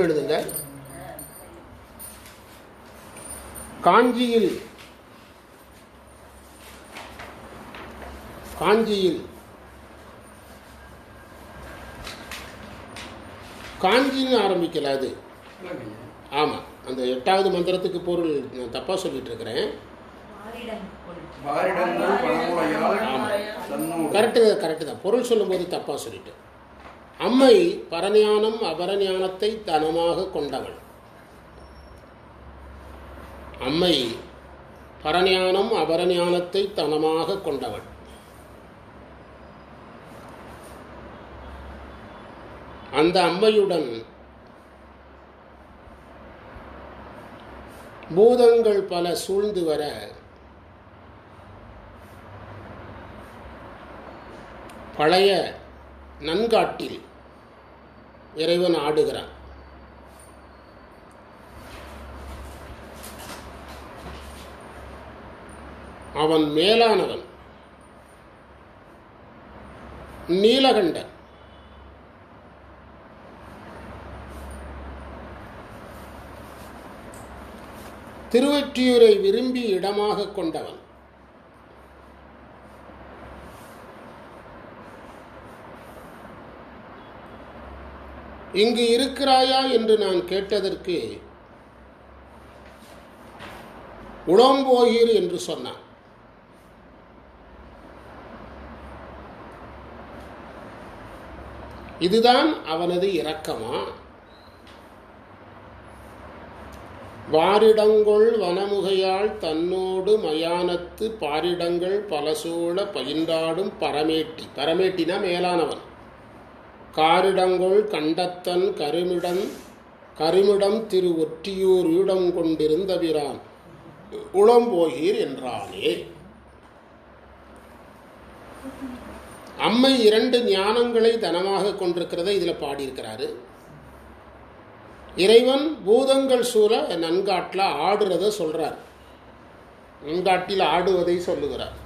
எழுதுங்க காஞ்சியில். காஞ்சியில். காஞ்சின்னு ஆரம்பிக்கல அது. ஆமாம் அந்த எட்டாவது மந்திரத்துக்கு பொருள் நான் தப்பாக சொல்லிட்டு இருக்கிறேன். ஆமா. கரெக்டு கரெக்டு தான். பொருள் சொல்லும்போது தப்பாக சொல்லிட்டேன். அம்மை பரஞானம் அபரஞானத்தை தனமாக கொண்டவள். அம்மை பரஞானம் அபரஞானத்தை தனமாக கொண்டவள். அந்த அம்மையுடன் பூதங்கள் பல சூழ்ந்து வர பழைய நன்காட்டில் இறைவன் ஆடுகிறான். அவன் மேலானவன். நீலகண்டன். திருவொற்றியூரை விரும்பி இடமாக கொண்டவன். இங்கு இருக்கிறாயா என்று நான் கேட்டதற்கு உடம்போகீர் என்று சொன்னான். இதுதான் அவனது இரக்கமா? வாரிடங்கொள் வனமுகையால் தன்னோடு மயானத்து பாரிடங்கள் பலசூழ பயின்றாடும் பரமேட்டி. பரமேட்டினா மேலானவன். காரிடங்கொள் கண்டத்தன் கருமிடம் கருமிடம் திரு ஒற்றியூர் ஈடம் கொண்டிருந்தபிரான். உளம்போகீர் என்றானே. அம்மை இரண்டு ஞானங்களை தனமாக கொண்டிருக்கிறதை இதில் பாடியிருக்கிறாரு. இறைவன் பூதங்கள் சூழ நன்காட்டில் ஆடுறத சொல்றார். நன்காட்டில் ஆடுவதை சொல்லுகிறார்.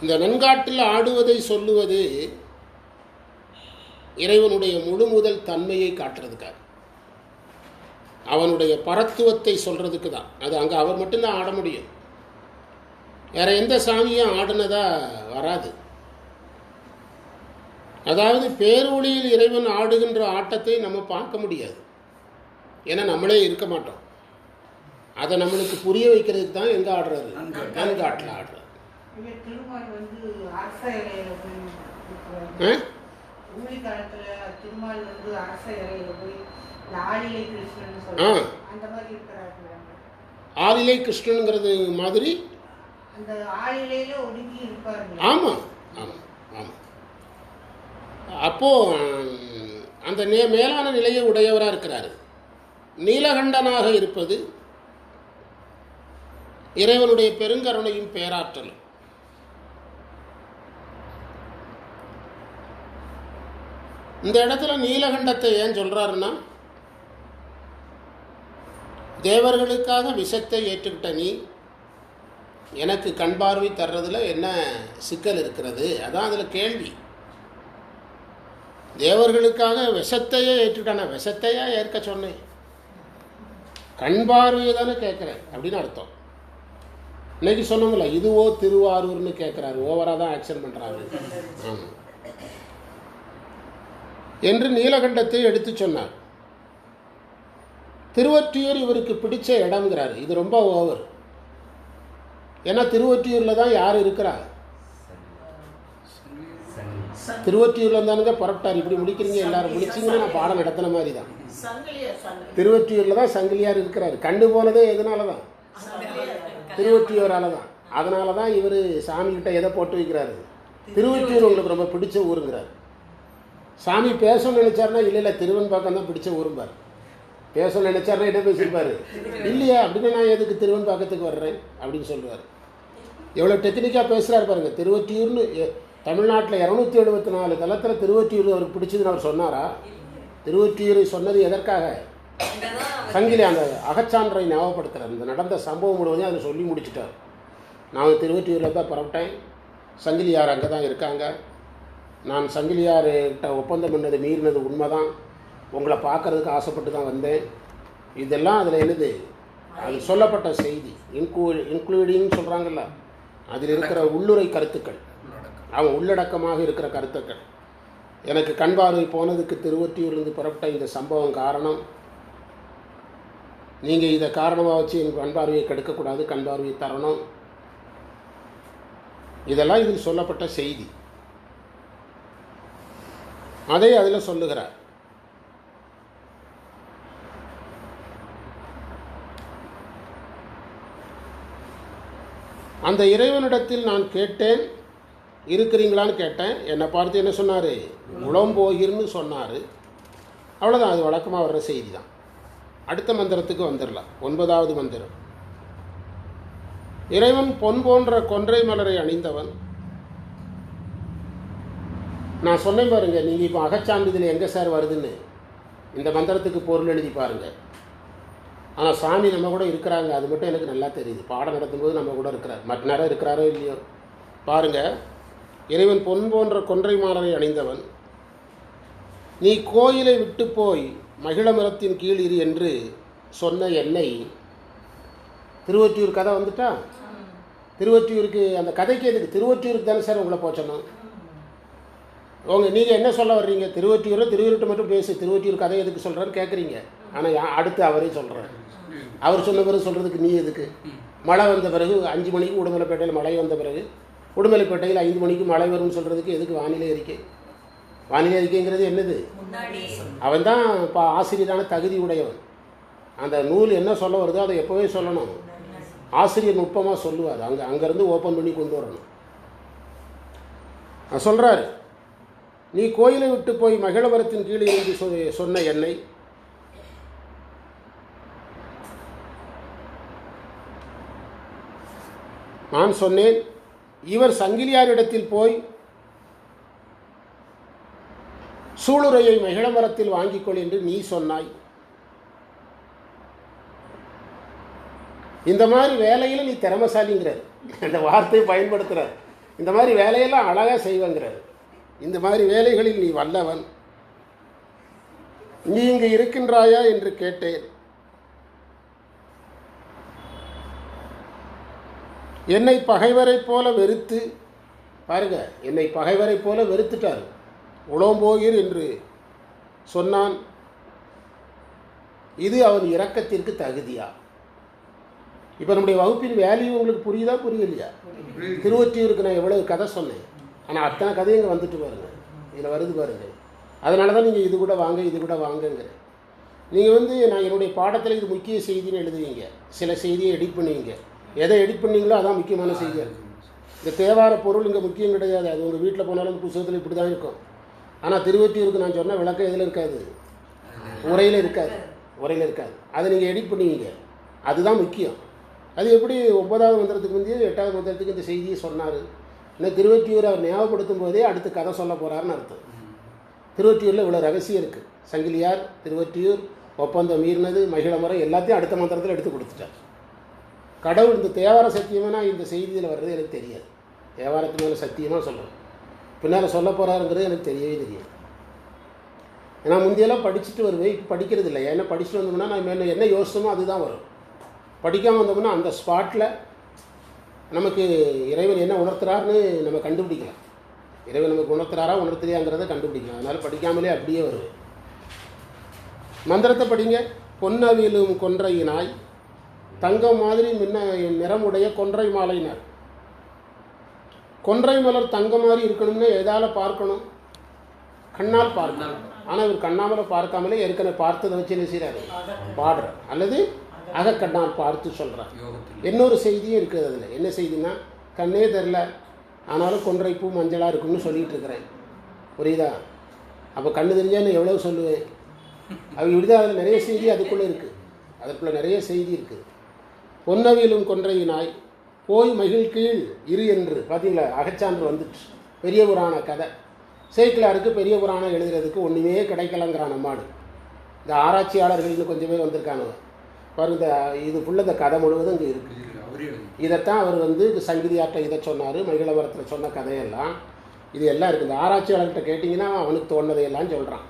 இந்த நன்காட்டில் ஆடுவதை சொல்லுவது இறைவனுடைய முழு முதல் தன்மையை காட்டுறதுக்காக. அவனுடைய பரத்துவத்தை சொல்றதுக்கு தான். அது அங்கே அவர் மட்டும்தான் ஆட முடியும். வேற எந்த சாமியும் ஆடினதா வராது. அதாவது பேரொளியில் இறைவன் ஆடுகின்ற ஆட்டத்தை நம்ம பார்க்க முடியாது. ஏன்னா நம்மளே இருக்க மாட்டோம். அதை நம்மளுக்கு புரிய வைக்கிறதுக்கு தான் எங்கே ஆடுறாரு? நன்காட்டு. நன்காட்டில் ஆடுறாரு ஊழி காலத்துல திருமால் வந்து அரச இலையில போய் ஆளிலை கிருஷ்ணன். சொல்றாங்க அந்த மாதிரி இருக்கிறார்கள் ஆளிலை கிருஷ்ணனுங்கிறது மாதிரி அந்த ஆளிலையில ஒடுங்கி இருப்பாருங்க ஆமாம் ஆமாம் ஆமாம் அப்போ அந்த நே மேலான நிலையை உடையவராக இருக்கிறாரு. நீலகண்டனாக இருப்பது இறைவனுடைய பெருங்கருணையும் பேராற்றலும் இந்த இடத்துல நீலகண்டத்தை ஏன் சொல்கிறாருன்னா தேவர்களுக்காக விஷத்தை ஏற்றுக்கிட்ட நீ எனக்கு கண் பார்வை தர்றதில் என்ன சிக்கல் இருக்கிறது? அதான் அதில் கேள்வி. தேவர்களுக்காக விஷத்தையே ஏற்றுட்டானா விஷத்தையே ஏற்க சொன்னேன். கண் பார்வையை தானே கேட்குறேன் அப்படின்னு அர்த்தம். இன்னைக்கு சொன்னோம்ல இதுவோ திருவாரூர்னு கேட்குறாரு ஓவராக தான் ஆக்ஷன் பண்ணுறாரு ஆமாம் என்று நீலகண்டத்தை எடுத்து சொன்னார். திருவற்றியூர் இவருக்கு பிடிச்ச இடம்ங்கிறாரு. இது ரொம்ப ஓவர். ஏன்னா திருவொற்றியூரில் தான் யார் இருக்கிறா? திருவொற்றியூர்ல தானுங்க புறப்பட்டார். இப்படி முடிக்கிறீங்க எல்லாரும் முடிச்சிங்கன்னு நான் பாடம் நடத்தின மாதிரி தான். திருவொற்றியூரில் தான் சங்கிலியார் இருக்கிறார். கண்டு போனதே எதனால தான்? திருவொற்றியூரால தான். அதனால தான் இவர் சாமிகிட்ட எதை போட்டு வைக்கிறாரு? திருவொற்றியூர் உங்களுக்கு ரொம்ப பிடிச்ச ஊருங்கிறார். சாமி பேசணும்னு நினைச்சாருன்னா இல்லை இல்லை திருவன்பாக்கம் தான் பிடிச்ச ஊரும்பார் பேசணும்னு நினைச்சாருன்னா என்ன பேசியிருப்பாரு இல்லையா அப்படின்னு நான் எதுக்கு திருவன்பாக்கத்துக்கு வர்றேன்? அப்படின்னு சொல்லுவார். எவ்வளோ டெக்னிக்காக பேசுகிறாரு பாருங்க. திருவொற்றியூர்னு தமிழ்நாட்டில் இரநூத்தி எழுபத்தி நாலு தளத்தில் திருவொற்றியூர் அவருக்கு பிடிச்சதுன்னு அவர் சொன்னாரா? திருவொற்றியூரை சொன்னது எதற்காக? சங்கிலி அந்த அகச்சான்றை ஞாபகப்படுத்துகிறார் இந்த நடந்த சம்பவம் முழுவதும் அதை சொல்லி முடிச்சிட்டார். நான் திருவொற்றியூரில் தான் புறப்பட்டேன். சங்கிலியார் அங்கே தான் இருக்காங்க? நான் சங்கிலியார்கிட்ட ஒப்பந்தம் பண்ணது மீறினது உண்மைதான். உங்களை பார்க்கறதுக்கு ஆசைப்பட்டு தான் வந்தேன். இதெல்லாம் அதில் எழுது. அது சொல்லப்பட்ட செய்தி. இன்க்ளூ இன்க்ளூடிங் சொல்கிறாங்கல்ல அதில் இருக்கிற உள்ளுரை கருத்துக்கள். அவன் உள்ளடக்கமாக இருக்கிற கருத்துக்கள். எனக்கு கண் பார்வை போனதுக்கு திருவொற்றியூர்லேருந்து புறப்பட்ட இந்த சம்பவம் காரணம் நீங்கள் இதை காரணமாக வச்சு என் கண் பார்வையை கெடுக்கக்கூடாது கண் பார்வையை தரணும். இதெல்லாம் இதில் சொல்லப்பட்ட செய்தி. அதை அதில் சொல்லுகிறார். அந்த இறைவனிடத்தில் நான் கேட்டேன் இருக்கிறீங்களான்னு கேட்டேன். என்னை பார்த்து என்ன சொன்னார்? உளம்போகிர்னு சொன்னார். அவ்வளோதான் அது வழக்கமாக வர்ற செய்தி தான் அடுத்த மந்திரத்துக்கு வந்துடலாம் ஒன்பதாவது மந்திரம். இறைவன் பொன் போன்ற கொன்றை மலரை அணிந்தவன் நான் சொன்னேன் பாருங்க நீங்கள் இப்போ அகச்சான்றிதழ் எங்கே சார் வருதுன்னு? இந்த மந்திரத்துக்கு பொருள் எழுதி பாருங்கள் ஆனால் சாமி நம்ம கூட இருக்கிறாங்க. அது மட்டும் எனக்கு நல்லா தெரியுது. பாடம் நடத்தும்போது நம்ம கூட இருக்கிறார். மற்ற நேரம் இருக்கிறாரோ இல்லையோ? பாருங்க. இறைவன் பொன் போன்ற கொன்றை மாலரை அணிந்தவன் நீ கோயிலை விட்டு போய் மகிழ மரத்தின் கீழ் இரு என்று சொன்ன என்னை திருவொற்றியூர் கதை வந்துட்டா? திருவொற்றியூருக்கு அந்த கதைக்கு எதுக்கு? திருவொற்றியூருக்கு தானே சார் உங்களை போச்சணும் உங்க நீங்கள் என்ன சொல்ல வர்றீங்க? திருவொற்றியூரில் திருவூர்கிட்ட மட்டும் பேசு. திருவொற்றியூர் கதை எதுக்கு சொல்கிறான்னு கேட்குறீங்க ஆனால் அடுத்து அவரே சொல்கிறார் அவர் சொன்ன பிறகு சொல்கிறதுக்கு நீ எதுக்கு? மழை வந்த பிறகு அஞ்சு மணிக்கு உடுமலைப்பேட்டையில் மழை வந்த பிறகு உடுமலைப்பேட்டையில் ஐந்து மணிக்கு மழை வரும்னு சொல்கிறதுக்கு எதுக்கு வானிலை அறிக்கை? வானிலை அறிக்கைங்கிறது என்னது? அவன் தான் இப்போ ஆசிரியரான தகுதி உடையவன். அந்த நூல் என்ன சொல்ல வருதோ அதை எப்போவே சொல்லணும். ஆசிரியர் நுட்பமாக சொல்லுவார். அங்கே அங்கேருந்து ஓப்பன் பண்ணி கொண்டு வரணும். சொல்கிறாரு நீ கோயிலை விட்டு போய் மகிழவரத்தின் கீழே இருந்து சொ- சொன்ன என்னை. நான் சொன்னேன் இவர் சங்கிலியாரிடத்தில் போய் சூளுரையை மகிழமரத்தில் வாங்கிக்கொள் என்று நீ சொன்னாய். இந்த மாதிரி வேலையில் நீ திறமசாலிங்கிறார். அந்த வார்த்தையை பயன்படுத்துகிறார் இந்த மாதிரி வேலையெல்லாம் அழகாக செய்வங்கிறார். இந்த மாதிரி வேலைகளில் நீ வல்லவன். நீ இங்கு இருக்கின்றாயா என்று கேட்டேன். என்னை பகைவரைப் போல வெறுத்து பாருங்க என்னை பகைவரைப் போல வெறுத்துட்டார். உளம்போகீர் என்று சொன்னான். இது அவன் இரக்கத்திற்கு தகுதியா? இப்போ நம்முடைய வகுப்பின் வேல்யூ உங்களுக்கு புரியுதா புரியலையா? திருவொற்றியூருக்கு நான் எவ்வளவு கதை சொன்னேன். ஆனால் அத்தனை கதையும் இங்கே வந்துட்டு பாருங்க. இதில் வருது பாருங்க. அதனால தான் நீங்கள் இது கூட வாங்க இது கூட வாங்கங்கிறேன் நீங்கள் வந்து நான் என்னுடைய பாடத்தில் இது முக்கிய செய்தின்னு எழுதுவீங்க. சில செய்தியை எடிட் பண்ணுவீங்க. எதை எடிட் பண்ணீங்களோ அதான் முக்கியமான செய்தியாக இருக்கும் இந்த தேவார பொருள் இங்கே முக்கியம் கிடையாது. அது ஒரு வீட்டில் போனாலும் புத்தகத்தில் இப்படி தான் இருக்கும். ஆனால் திருவொற்றியூருக்கு நான் சொன்ன விளக்கம் இதில் இருக்காது? உரையில் இருக்காது. உரையில் இருக்காது. அதை நீங்கள் எடிட் பண்ணுவீங்க. அதுதான் முக்கியம். அது எப்படி ஒன்பதாவது மந்திரத்துக்கு முந்தைய எட்டாவது மந்திரத்துக்கு இந்த செய்தியை சொன்னார். இல்லை திருவொற்றியூர் அவர் ஞாபகப்படுத்தும் போதே அடுத்து கதை சொல்ல போகிறாருன்னு அர்த்தம். திருவொற்றியூரில் இவ்வளோ ரகசியம் இருக்குது சங்கிலியார் திருவொற்றியூர் ஒப்பந்தம் மீறினது மகிழமரம் எல்லாத்தையும் அடுத்த மந்திரத்தில் எடுத்து கொடுத்துட்டார். கடவுள் இந்த தேவார சத்தியமானா இந்த செய்தியில் வர்றது எனக்கு தெரியாது. தேவாரத்து மேலே சத்தியமாக சொல்கிறேன் பின்னால் சொல்ல போகிறாருங்கிறது எனக்கு தெரியவே தெரியாது. ஏன்னா முந்தையெல்லாம் படிச்சுட்டு வருவேன் இப்போ படிக்கிறது இல்லை ஏன்னா படிச்சுட்டு வந்தோம்னா நான் என்ன யோசிச்சோமோ அதுதான் வரும். படிக்காமல் வந்தோம்னா அந்த ஸ்பாட்டில் நமக்கு இறைவன் என்ன உணர்த்துறாருன்னு நம்ம கண்டுபிடிக்கலாம். இறைவன் நமக்கு உணர்த்துறாரா உணர்த்துறியாங்கிறத கண்டுபிடிக்கலாம். அதனால் படிக்காமலே அப்படியே வருது. மந்திரத்தை படிங்க. பொன்னவியலும் கொன்றையினாய். தங்கம் மாதிரி முன்ன நிறமுடைய கொன்றை மாலையினர். கொன்றை மலர் தங்கம் மாதிரி இருக்கணும்னு எதால பார்க்கணும்? கண்ணால் பார்க்கணும். ஆனால் இவர் கண்ணாமலை பார்க்காமலே ஏற்கனவே பார்த்ததை வச்சு என்ன செய்கிறாரு பாடுற அல்லது அகக்கண்ணால் பார்த்து சொல்கிறார் இன்னொரு செய்தியும் இருக்குது அதில். என்ன செய்தின்னா கண்ணே தெரில ஆனாலும் கொன்றை பூ மஞ்சளாக இருக்கும்னு சொல்லிட்டு இருக்கிறேன். புரியுதா? அப்போ கண்ணு தெரிஞ்சா நான் எவ்வளோ சொல்லுவேன்? அவங்க இப்படிதான் அதில் நிறைய செய்தி அதுக்குள்ளே இருக்குது அதுக்குள்ளே நிறைய செய்தி இருக்குது பொன்னவியலும் கொன்றையினாய் போய் மகிழ் கீழ் இரு என்று. பார்த்தீங்களா அகச்சான்று வந்துட்டு. பெரிய புராண கதை. சேக்கிலாருக்கு பெரிய புராணம் எழுதுறதுக்கு ஒன்றுமே கிடைக்கலங்கிறான் நம்மாடு இந்த ஆராய்ச்சியாளர்கள் இன்னும் கொஞ்சம் வந்திருக்கானுங்க. பாருங்க இந்த இது ஃபுல்லாக இந்த கதை முழுவதும் இங்கே இருக்குது இதைத்தான் அவர் வந்து சங்கீதியாட்ட இதை சொன்னார் மகிழவரத்தில் சொன்ன கதையெல்லாம். இது எல்லாம் இருக்குது இந்த ஆராய்ச்சியாளர்கிட்ட கேட்டிங்கன்னா அவனுக்கு தோணுதையெல்லாம் சொல்கிறான்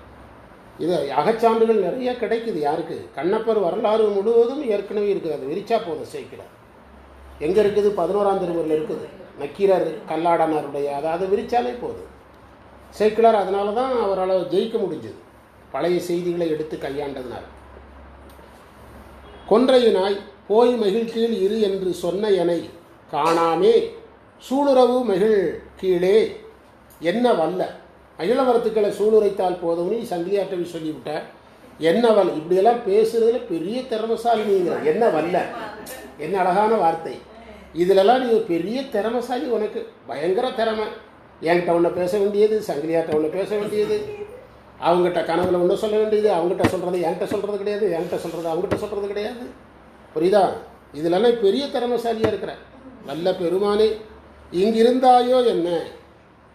இது அகச்சான்றுகள் நிறைய கிடைக்குது யாருக்கு? கண்ணப்பர் வரலாறு முழுவதும் ஏற்கனவே இருக்குது. அது விரிச்சா போதும் சேர்க்கிறார் எங்கே இருக்குது? பதினோராம் திருமுறையில் இருக்குது. நக்கீரர் கல்லாடனாருடைய அதாவது விரிச்சாலே போதும். சேக்கிலார் அதனால தான் அவரால் ஜெயிக்க முடிஞ்சது. பழைய செய்திகளை எடுத்து கையாண்டதுனால. கொன்றையினாய் போய் மகிழ்ச்சியில் இரு என்று சொன்ன எனை காணாமே. சூளுறவு மகிழ் கீழே என்ன வல்ல? அகிலவரத்துக்களை சூளுரைத்தால் போதும் நீ சங்கிலியாட்டவி சொல்லிவிட்ட. என்ன வல்? இப்படியெல்லாம் பேசுறதுல பெரிய திறமசாலி நீங்க என்ன வல்ல? என்ன அழகான வார்த்தை. இதிலெல்லாம் நீ பெரிய திறமசாலி உனக்கு. பயங்கர திறமை. என்கிட்ட உன்னை பேச வேண்டியது சங்கிலியாட்ட உன்னை பேச வேண்டியது. அவங்ககிட்ட கனவுல ஒன்று சொல்ல வேண்டியது அவங்ககிட்ட சொல்கிறது என்கிட்ட சொல்கிறது கிடையாது என்கிட்ட சொல்கிறது அவங்ககிட்ட சொல்கிறது கிடையாது. புரியுதா? இதிலெல்லாம் பெரிய திறமசாலியாக இருக்கிற நல்ல பெருமானே இங்கிருந்தாயோ என்ன?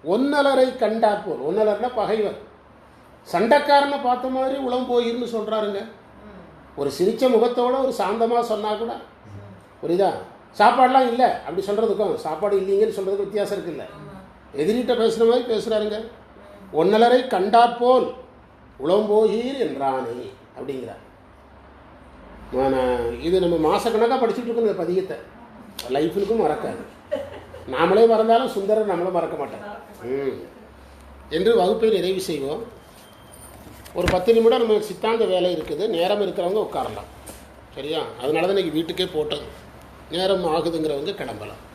ஒன்னலரை கண்டார் போல் ஒன்னலர்னா பகைவர். சண்டைக்காரனை பார்த்த மாதிரி உளம் போயிருந்து சொல்கிறாருங்க ஒரு சிரிச்ச முகத்தோட ஒரு சாந்தமாக சொன்னா கூட. புரியுதா? சாப்பாடுலாம் இல்லை அப்படி சொல்கிறதுக்கும் சாப்பாடு இல்லைங்கன்னு சொல்கிறதுக்கு வித்தியாசம் இருக்குல்ல. எதிரிட்ட பேசுகிற மாதிரி பேசுகிறாருங்க ஒன்னலரை கண்டாற்போல் உளம்போகீர் என்றானே அப்படிங்கிறார். நான் இது நம்ம மாசக்கணக்காக படிச்சுட்டு இருக்கோம் இந்த பதியத்தை லைஃபுக்கும் மறக்காது. நாமளே மறந்தாலும் சுந்தரர் நம்மளும் மறக்க மாட்டார். ம். என்று வகுப்பை நிறைவு செய்வோம். ஒரு பத்து நிமிடம் நம்ம சித்தாந்த வேலை இருக்குது. நேரம் இருக்கிறவங்க உட்காரலாம். சரியா? அதனால தான் இன்றைக்கி வீட்டுக்கே போட்டது. நேரம் ஆகுதுங்கிறவங்க கிளம்பலாம்.